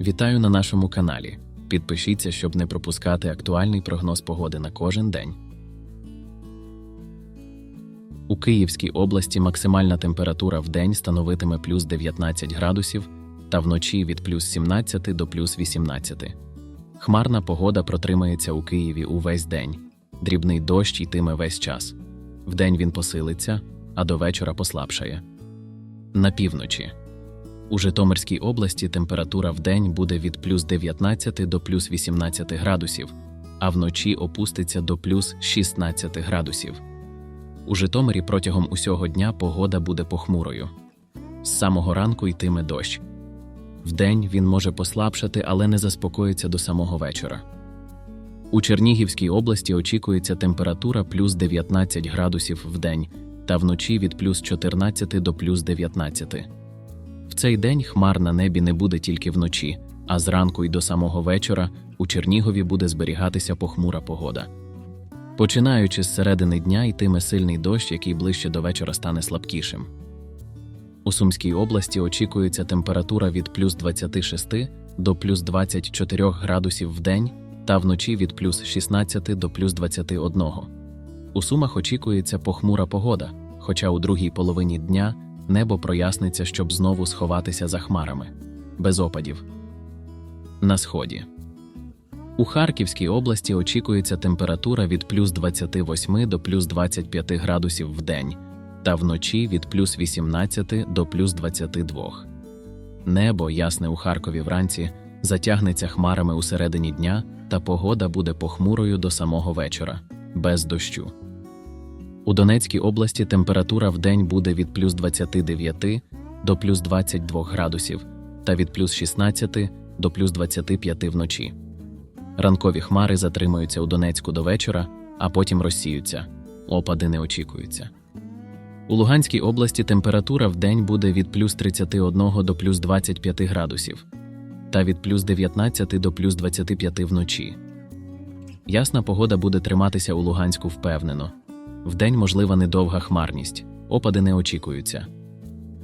Вітаю на нашому каналі. Підпишіться, щоб не пропускати актуальний прогноз погоди на кожен день. У Київській області максимальна температура в день становитиме плюс 19 градусів та вночі від плюс 17 до плюс 18. Хмарна погода протримається у Києві увесь день. Дрібний дощ йтиме весь час. Вдень він посилиться, а до вечора послабшає. На півночі. У Житомирській області температура в день буде від плюс 19 до плюс 18 градусів, а вночі опуститься до плюс 16 градусів. У Житомирі протягом усього дня погода буде похмурою. З самого ранку йтиме дощ. Вдень він може послабшати, але не заспокоїться до самого вечора. У Чернігівській області очікується температура плюс 19 градусів в день та вночі від плюс 14 до плюс 19. Цей день хмар на небі не буде тільки вночі, а зранку й до самого вечора у Чернігові буде зберігатися похмура погода. Починаючи з середини дня йтиме сильний дощ, який ближче до вечора стане слабкішим. У Сумській області очікується температура від плюс 26 до плюс 24 градусів в день та вночі від плюс 16 до плюс 21. У Сумах очікується похмура погода, хоча у другій половині дня небо проясниться, щоб знову сховатися за хмарами, без опадів. На сході. У Харківській області очікується температура від плюс 28 до плюс 25 градусів в день та вночі від плюс 18 до плюс 22. Небо, ясне у Харкові вранці, затягнеться хмарами у середині дня, та погода буде похмурою до самого вечора, без дощу. У Донецькій області температура в день буде від плюс 29 до плюс 22 градусів та від плюс 16 до плюс 25 вночі. Ранкові хмари затримуються у Донецьку до вечора, а потім розсіються. Опади не очікуються. У Луганській області температура в день буде від плюс 31 до плюс 25 градусів та від плюс 19 до плюс 25 вночі. Ясна погода буде триматися у Луганську впевнено. Вдень можлива недовга хмарність, опади не очікуються.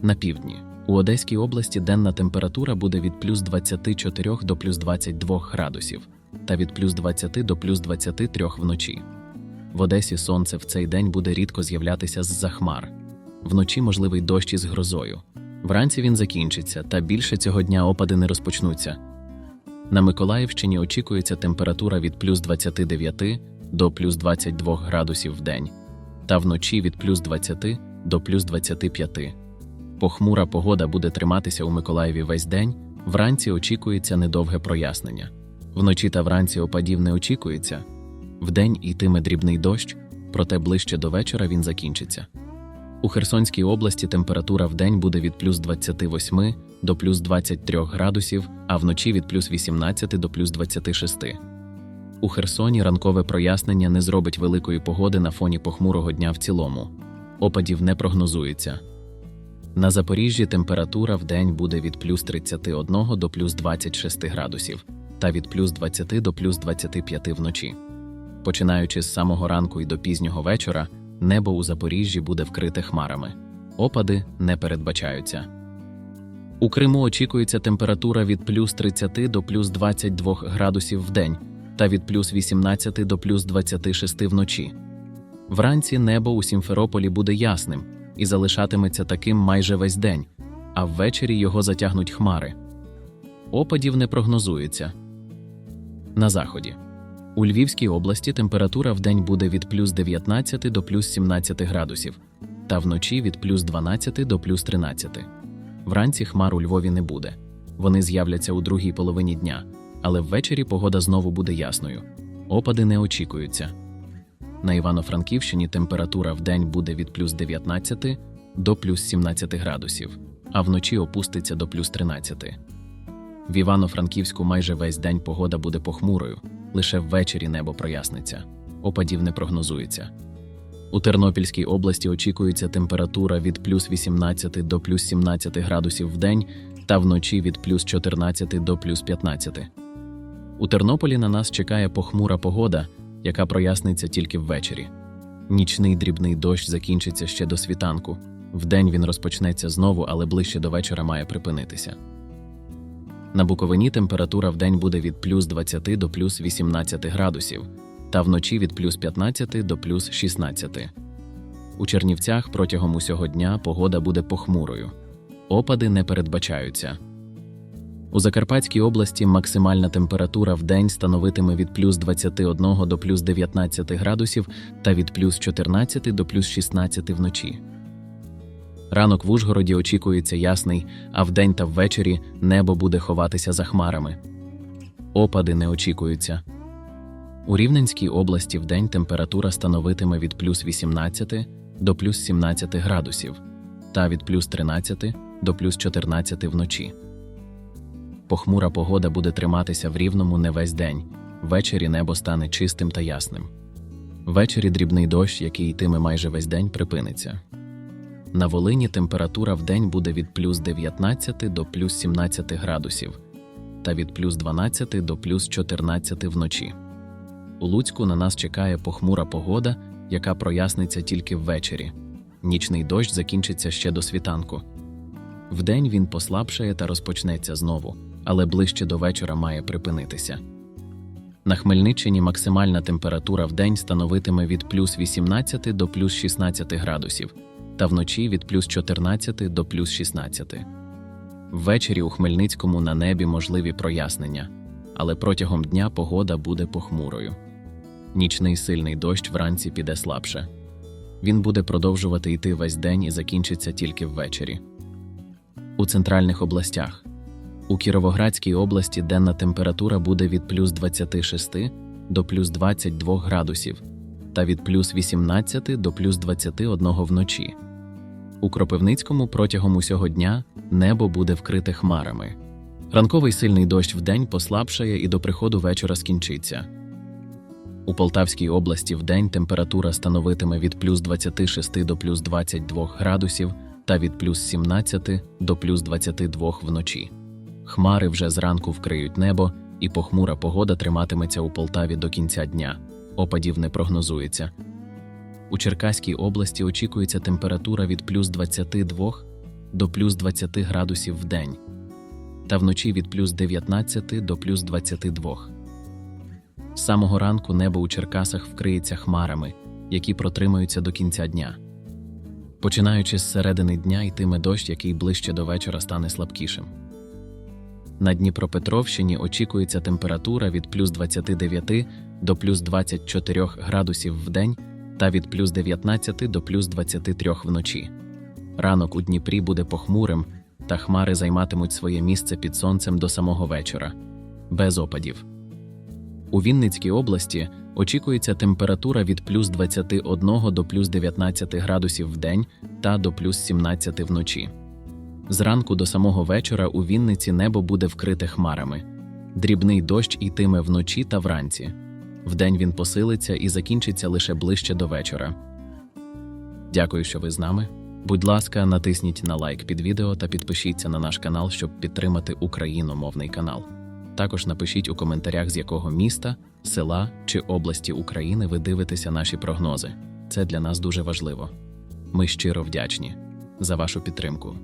На півдні. У Одеській області денна температура буде від плюс 24 до плюс 22 градусів та від плюс 20 до плюс 23 вночі. В Одесі сонце в цей день буде рідко з'являтися з-за хмар. Вночі можливий дощ із грозою. Вранці він закінчиться, та більше цього дня опади не розпочнуться. На Миколаївщині очікується температура від плюс 29 до плюс 22 градусів в день, та вночі від плюс 20 до плюс 25. Похмура погода буде триматися у Миколаєві весь день, вранці очікується недовге прояснення. Вночі та вранці опадів не очікується. Вдень йтиме дрібний дощ, проте ближче до вечора він закінчиться. У Херсонській області температура вдень буде від плюс 28 до плюс 23 градусів, а вночі від плюс 18 до плюс 26. У Херсоні ранкове прояснення не зробить великої погоди на фоні похмурого дня в цілому. Опадів не прогнозується. На Запоріжжі температура в день буде від плюс 31 до плюс 26 градусів та від плюс 20 до плюс 25 вночі. Починаючи з самого ранку і до пізнього вечора, небо у Запоріжжі буде вкрите хмарами. Опади не передбачаються. У Криму очікується температура від плюс 30 до плюс 22 градусів в день та від плюс 18 до плюс 26 вночі. Вранці небо у Сімферополі буде ясним і залишатиметься таким майже весь день, а ввечері його затягнуть хмари. Опадів не прогнозується. На заході. У Львівській області температура в день буде від плюс 19 до плюс 17 градусів, та вночі від плюс 12 до плюс 13. Вранці хмар у Львові не буде. Вони з'являться у другій половині дня, але ввечері погода знову буде ясною. Опади не очікуються. На Івано-Франківщині температура в день буде від плюс 19 до плюс 17 градусів, а вночі опуститься до плюс 13. В Івано-Франківську майже весь день погода буде похмурою, лише ввечері небо проясниться. Опадів не прогнозується. У Тернопільській області очікується температура від плюс 18 до плюс 17 градусів в день та вночі від плюс 14 до плюс 15. У Тернополі на нас чекає похмура погода, яка проясниться тільки ввечері. Нічний дрібний дощ закінчиться ще до світанку. Вдень він розпочнеться знову, але ближче до вечора має припинитися. На Буковині температура вдень буде від плюс 20 до плюс 18 градусів, та вночі від плюс 15 до плюс 16. У Чернівцях протягом усього дня погода буде похмурою. Опади не передбачаються. У Закарпатській області максимальна температура в день становитиме від плюс 21 до плюс 19 градусів та від плюс 14 до плюс 16 вночі. Ранок в Ужгороді очікується ясний, а вдень та ввечері небо буде ховатися за хмарами. Опади не очікуються. У Рівненській області вдень температура становитиме від плюс 18 до плюс 17 градусів та від плюс 13 до плюс 14 вночі. Похмура погода буде триматися в рівному не весь день. Ввечері небо стане чистим та ясним. Ввечері дрібний дощ, який йтиме майже весь день, припиниться. На Волині температура в день буде від плюс 19 до плюс 17 градусів та від плюс 12 до плюс 14 вночі. У Луцьку на нас чекає похмура погода, яка проясниться тільки ввечері. Нічний дощ закінчиться ще до світанку. Вдень він послабшає та розпочнеться знову, але ближче до вечора має припинитися. На Хмельниччині максимальна температура вдень становитиме від плюс 18 до плюс 16 градусів, та вночі від плюс 14 до плюс 16. Ввечері у Хмельницькому на небі можливі прояснення, але протягом дня погода буде похмурою. Нічний сильний дощ вранці піде слабше. Він буде продовжувати йти весь день і закінчиться тільки ввечері. У центральних областях. У Кіровоградській області денна температура буде від плюс 26 до плюс 22 градусів та від плюс 18 до плюс 21 вночі. У Кропивницькому протягом усього дня небо буде вкрите хмарами. Ранковий сильний дощ вдень послабшає і до приходу вечора скінчиться. У Полтавській області вдень температура становитиме від плюс 26 до плюс 22 градусів та від плюс 17 до плюс 22 вночі. Хмари вже зранку вкриють небо, і похмура погода триматиметься у Полтаві до кінця дня. Опадів не прогнозується. У Черкаській області очікується температура від плюс 22 до плюс 20 градусів в день, та вночі від плюс 19 до плюс 22. З самого ранку небо у Черкасах вкриється хмарами, які протримаються до кінця дня. Починаючи з середини дня йтиме дощ, який ближче до вечора стане слабкішим. На Дніпропетровщині очікується температура від плюс 29 до плюс 24 градусів в день та від плюс 19 до плюс 23 вночі. Ранок у Дніпрі буде похмурим, та хмари займатимуть своє місце під сонцем до самого вечора, без опадів. У Вінницькій області очікується температура від плюс 21 до плюс 19 градусів в день та до плюс 17 вночі. Зранку до самого вечора у Вінниці небо буде вкрите хмарами. Дрібний дощ йтиме вночі та вранці. Вдень він посилиться і закінчиться лише ближче до вечора. Дякую, що ви з нами. Будь ласка, натисніть на лайк під відео та підпишіться на наш канал, щоб підтримати україномовний канал. Також напишіть у коментарях, з якого міста, села чи області України ви дивитеся наші прогнози. Це для нас дуже важливо. Ми щиро вдячні за вашу підтримку.